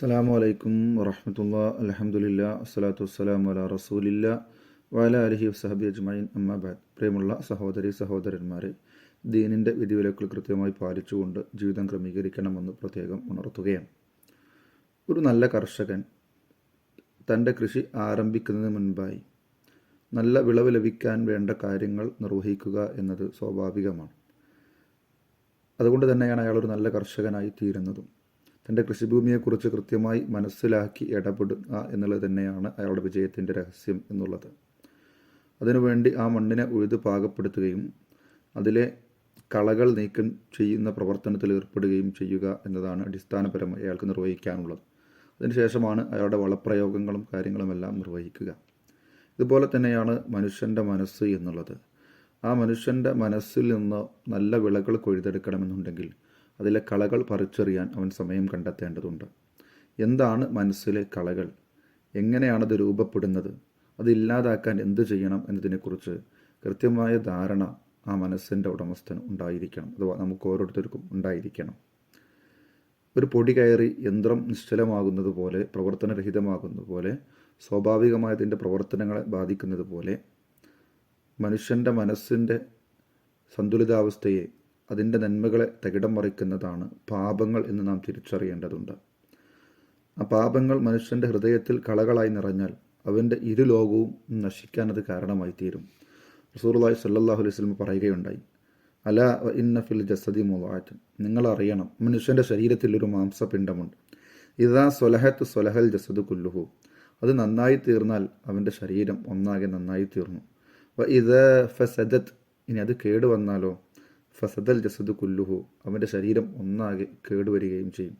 അസ്സാമു അലൈക്കും വറഹമത്തുള്ള അലഹമുല്ല അസ്സലാത്തു വസ്സലാം വല റസൂലില്ല വല അലഹി വസ്ഹബി അജ്മൈൻ അമ്മാബാദ് പ്രിയമുള്ള സഹോദരി സഹോദരന്മാരെ ദീനിന്റെ വിധിവിലക്കുകൾ കൃത്യമായി പാലിച്ചുകൊണ്ട് ജീവിതം ക്രമീകരിക്കണമെന്ന് പ്രത്യേകം ഉണർത്തുകയാണ്. ഒരു നല്ല കർഷകൻ തന്റെ കൃഷി ആരംഭിക്കുന്നതിന് മുൻപായി നല്ല വിളവ് ലഭിക്കാൻ വേണ്ട കാര്യങ്ങൾ നിർവഹിക്കുക എന്നത് സ്വാഭാവികമാണ്. അതുകൊണ്ട് തന്നെയാണ് അയാൾ ഒരു നല്ല കർഷകനായി തീരുന്നതും. തന്റെ കൃഷിഭൂമിയെക്കുറിച്ച് കൃത്യമായി മനസ്സിലാക്കി ഇടപെടുക എന്നുള്ളത് തന്നെയാണ് അയാളുടെ വിജയത്തിന്റെ രഹസ്യം എന്നുള്ളത്. അതിനുവേണ്ടി ആ മണ്ണിനെ ഉഴുത് പാകപ്പെടുത്തുകയും അതിലെ കളകൾ നീക്കം ചെയ്യുന്ന പ്രവർത്തനത്തിൽ ഏർപ്പെടുകയും ചെയ്യുക എന്നതാണ് അടിസ്ഥാനപരമായി അയാൾക്ക് നിർവഹിക്കാനുള്ളത്. അതിനുശേഷമാണ് അയാളുടെ വളപ്രയോഗങ്ങളും കാര്യങ്ങളുമെല്ലാം നിർവഹിക്കുക. ഇതുപോലെ തന്നെയാണ് മനുഷ്യന്റെ മനസ്സ് എന്നുള്ളത്. ആ മനുഷ്യന്റെ മനസ്സിൽ നിന്ന് നല്ല വിളകൾ കൊയ്തെടുക്കണമെന്നുണ്ടെങ്കിൽ അതിലെ കളകൾ പറിച്ചെറിയാൻ അവൻ സമയം കണ്ടെത്തേണ്ടതുണ്ട്. എന്താണ് മനസ്സിലെ കളകൾ? എങ്ങനെയാണത് രൂപപ്പെടുന്നത്? അതില്ലാതാക്കാൻ എന്ത് ചെയ്യണം എന്നതിനെക്കുറിച്ച് കൃത്യമായ ധാരണ ആ മനസ്സിന്റെ ഉടമസ്ഥന് ഉണ്ടായിരിക്കണം. അഥവാ നമുക്ക് ഓരോരുത്തർക്കും ഉണ്ടായിരിക്കണം. ഒരു പൊടി കയറി യന്ത്രം നിശ്ചലമാകുന്നത് പോലെ പ്രവർത്തനരഹിതമാകുന്നത് പോലെ സ്വാഭാവികമായതിന്റെ പ്രവർത്തനങ്ങളെ ബാധിക്കുന്നത് പോലെ മനുഷ്യന്റെ മനസ്സിന്റെ സന്തുലിതാവസ്ഥയെ അതിന്റെ നന്മകളെ തകിടം മറിക്കുന്നതാണ് പാപങ്ങൾ എന്ന് നാം തിരിച്ചറിയേണ്ടതുണ്ട്. ആ പാപങ്ങൾ മനുഷ്യന്റെ ഹൃദയത്തിൽ കളകളായി നിറഞ്ഞാൽ അവന്റെ ഇരു ലോകവും നശിക്കാൻ അത് കാരണമായി തീരും റസൂർലായി സല്ലാഹു അലൈഹി സ്വലം പറയുകയുണ്ടായി അല ഇന്ന ഫിൽ ജസദി മുവാറ്റൻ നിങ്ങൾ അറിയണം മനുഷ്യന്റെ ശരീരത്തിൽ ഒരു മാംസപിണ്ഡമുണ്ട്. ഇതാ സ്വലഹത്ത് സ്വലഹൽ ജസദ് കുല്ലുഹു. അത് നന്നായി തീർന്നാൽ അവന്റെ ശരീരം ഒന്നാകെ നന്നായി തീർന്നു. ഇത് ഫസദത്ത്. ഇനി അത് കേടുവന്നാലോ? ഫസദൽ ജസദ് കുല്ലുഹു. അവന്റെ ശരീരം ഒന്നാകെ കേടുവരികയും ചെയ്യും.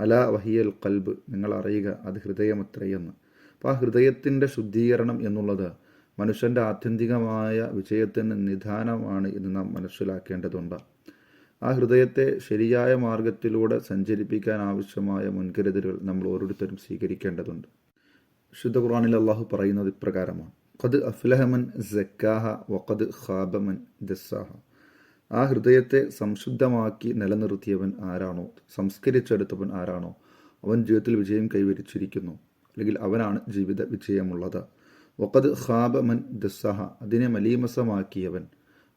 അല വഹിയൽ കൽബ് നിങ്ങൾ അറിയുക അത് ഹൃദയമത്രയെന്ന് അപ്പോൾ ആ ഹൃദയത്തിന്റെ ശുദ്ധീകരണം എന്നുള്ളത് മനുഷ്യന്റെ ആത്യന്തികമായ വിജയത്തിന് നിധാനമാണ് എന്ന് നാം മനസ്സിലാക്കേണ്ടതുണ്ട്. ആ ഹൃദയത്തെ ശരിയായ മാർഗത്തിലൂടെ സഞ്ചരിപ്പിക്കാൻ ആവശ്യമായ മുൻകരുതലുകൾ നമ്മൾ ഓരോരുത്തരും സ്വീകരിക്കേണ്ടതുണ്ട്. ശുദ്ധ ഖുറാനിൽ അള്ളാഹു പറയുന്നത് ഇപ്രകാരമാണ്. ഖദ് അഫ്ലഹമൻ ജക്കാഹ വഖദ് ഖാബമൻ ദസ്സാഹ. ആ ഹൃദയത്തെ സംശുദ്ധമാക്കി നിലനിർത്തിയവൻ ആരാണോ? സംസ്കരിച്ചെടുത്തവൻ ആരാണോ? അവൻ ജീവിതത്തിൽ വിജയം കൈവരിച്ചിരിക്കുന്നു. അല്ലെങ്കിൽ അവനാണ് ജീവിത വിജയമുള്ളത്. ഒക്കത് വഖദ് ഖാബമൻ ദസ്സഹ. അതിനെ മലീമസമാക്കിയവൻ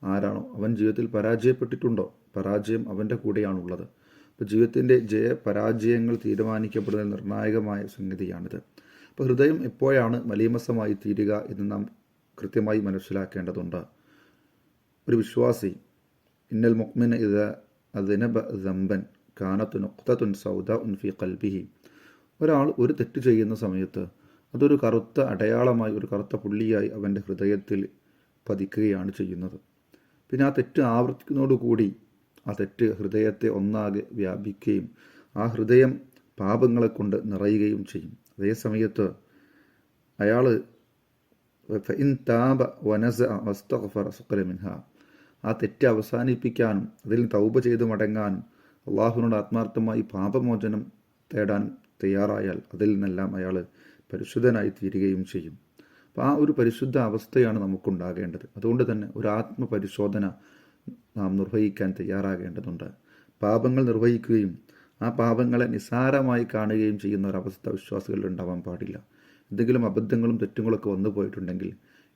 ആരാണോ? അവൻ ജീവിതത്തിൽ പരാജയപ്പെട്ടിട്ടുണ്ടോ? പരാജയം അവന്റെ കൂടെയാണുള്ളത്. അപ്പോൾ ജീവിതത്തിന്റെ ജയ പരാജയങ്ങൾ തീരുമാനിക്കപ്പെടുന്ന നിർണായകമായ സംഗതിയാണിത്. അപ്പോൾ ഹൃദയം എപ്പോഴാണ് മലീമസമായി തീരുക എന്ന് നാം കൃത്യമായി മനസ്സിലാക്കേണ്ടതുണ്ട്. ഒരു വിശ്വാസി ഇന്നൽ മുക്മിന് ഇത് അതിനബ ദമ്പൻ കാനത്തു നുക്തത്തുൻ സൗദ ഉൻ ഫി കൽബിഹി ഒരാൾ ഒരു തെറ്റ് ചെയ്യുന്ന സമയത്ത് അതൊരു കറുത്ത അടയാളമായി ഒരു കറുത്ത പുള്ളിയായി അവന്റെ ഹൃദയത്തിൽ പതിക്കുകയാണ് ചെയ്യുന്നത്. പിന്നെ ആ തെറ്റ് ആവർത്തിക്കുന്നതോടുകൂടി ആ തെറ്റ് ഹൃദയത്തെ ഒന്നാകെ വ്യാപിക്കുകയും ആ ഹൃദയം പാപങ്ങളെ കൊണ്ട് നിറയുകയും ചെയ്യും. അതേ സമയത്ത് അയാൾ ഇൻ താപ വനസ വസ്തഫർ ആ തെറ്റ് അവസാനിപ്പിക്കാനും അതിൽ തൗബ ചെയ്ത് മടങ്ങാനും അള്ളാഹുവിനോട് ആത്മാർത്ഥമായി പാപമോചനം തേടാൻ തയ്യാറായാൽ അതിൽ നിന്നെല്ലാം അയാൾ പരിശുദ്ധനായി തീരുകയും ചെയ്യും. അപ്പോൾ ആ ഒരു പരിശുദ്ധ അവസ്ഥയാണ് നമുക്കുണ്ടാകേണ്ടത്. അതുകൊണ്ട് തന്നെ ഒരു ആത്മപരിശോധന നാം നിർവഹിക്കാൻ തയ്യാറാകേണ്ടതുണ്ട്. പാപങ്ങൾ നിർവഹിക്കുകയും ആ പാപങ്ങളെ നിസ്സാരമായി കാണുകയും ചെയ്യുന്ന ഒരവസ്ഥ വിശ്വാസികളിൽ ഉണ്ടാവാൻ പാടില്ല. എന്തെങ്കിലും അബദ്ധങ്ങളും തെറ്റുകളൊക്കെ വന്നു പോയിട്ടുണ്ടെങ്കിൽ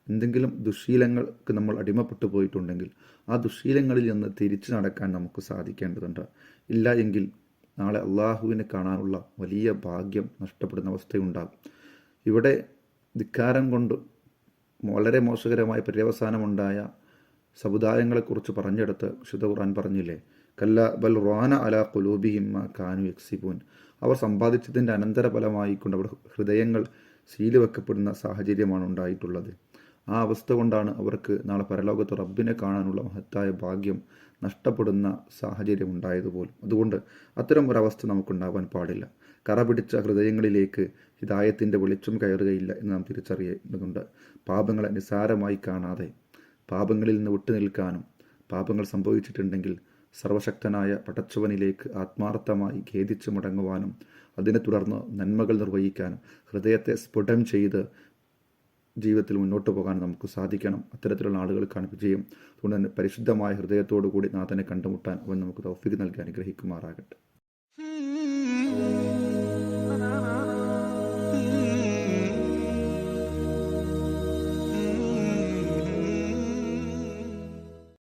എന്തെങ്കിലും ദുശീലങ്ങൾക്ക് നമ്മൾ അടിമപ്പെട്ടു പോയിട്ടുണ്ടെങ്കിൽ ആ ദുശീലങ്ങളിൽ നിന്ന് തിരിച്ചു നടക്കാൻ നമുക്ക് സാധിക്കേണ്ടതുണ്ട്. ഇല്ല എങ്കിൽ നാളെ അള്ളാഹുവിനെ കാണാനുള്ള വലിയ ഭാഗ്യം നഷ്ടപ്പെടുന്ന അവസ്ഥയുണ്ടാകും. ഇവിടെ ധിക്കാരം കൊണ്ട് വളരെ മോശകരമായ പര്യവസാനമുണ്ടായ സമുദായങ്ങളെക്കുറിച്ച് പറഞ്ഞെടുത്ത് വിശുദ്ധ ഖുർആൻ പറഞ്ഞില്ലേ? കല്ല ബൽ റാന അല കുലൂബിഹിമ്മ കാനു യക്സിബൂൻ. അവർ സമ്പാദിച്ചതിന്റെ അനന്തരഫലമായിക്കൊണ്ട് അവർ ഹൃദയങ്ങൾ സീൽ വെക്കപ്പെടുന്ന സാഹചര്യമാണ് ഉണ്ടായിട്ടുള്ളത്. ആ അവസ്ഥ കൊണ്ടാണ് അവർക്ക് നാളെ പരലോകത്ത് റബ്ബിനെ കാണാനുള്ള മഹത്തായ ഭാഗ്യം നഷ്ടപ്പെടുന്ന സാഹചര്യം ഉണ്ടായതുപോലും അതുകൊണ്ട് അത്തരം ഒരവസ്ഥ നമുക്കുണ്ടാവാൻ പാടില്ല. കറ പിടിച്ച ഹൃദയങ്ങളിലേക്ക് ഹിതായത്തിന്റെ വെളിച്ചം കയറുകയില്ല എന്ന് നാം തിരിച്ചറിയേണ്ടതുണ്ട്. പാപങ്ങളെ നിസാരമായി കാണാതെ പാപങ്ങളിൽ നിന്ന് വിട്ടുനിൽക്കാനും പാപങ്ങൾ സംഭവിച്ചിട്ടുണ്ടെങ്കിൽ സർവശക്തനായ പടച്ചവനിലേക്ക് ആത്മാർത്ഥമായി ഖേദിച്ചു മടങ്ങുവാനും അതിനെ തുടർന്ന് നന്മകൾ നിർവഹിക്കാനും ഹൃദയത്തെ സ്ഫുടം ചെയ്ത് ജീവിതത്തിൽ മുന്നോട്ട് പോകാൻ നമുക്ക് സാധിക്കണം. അത്തരത്തിലുള്ള ആളുകൾ വിജയം. അതുകൊണ്ട് തന്നെ പരിശുദ്ധമായ ഹൃദയത്തോടു കൂടി നാഥനെ കണ്ടുമുട്ടാൻ അവൻ നമുക്ക് തൗഫീഖ് നൽകി അനുഗ്രഹിക്കുമാറാകട്ടെ.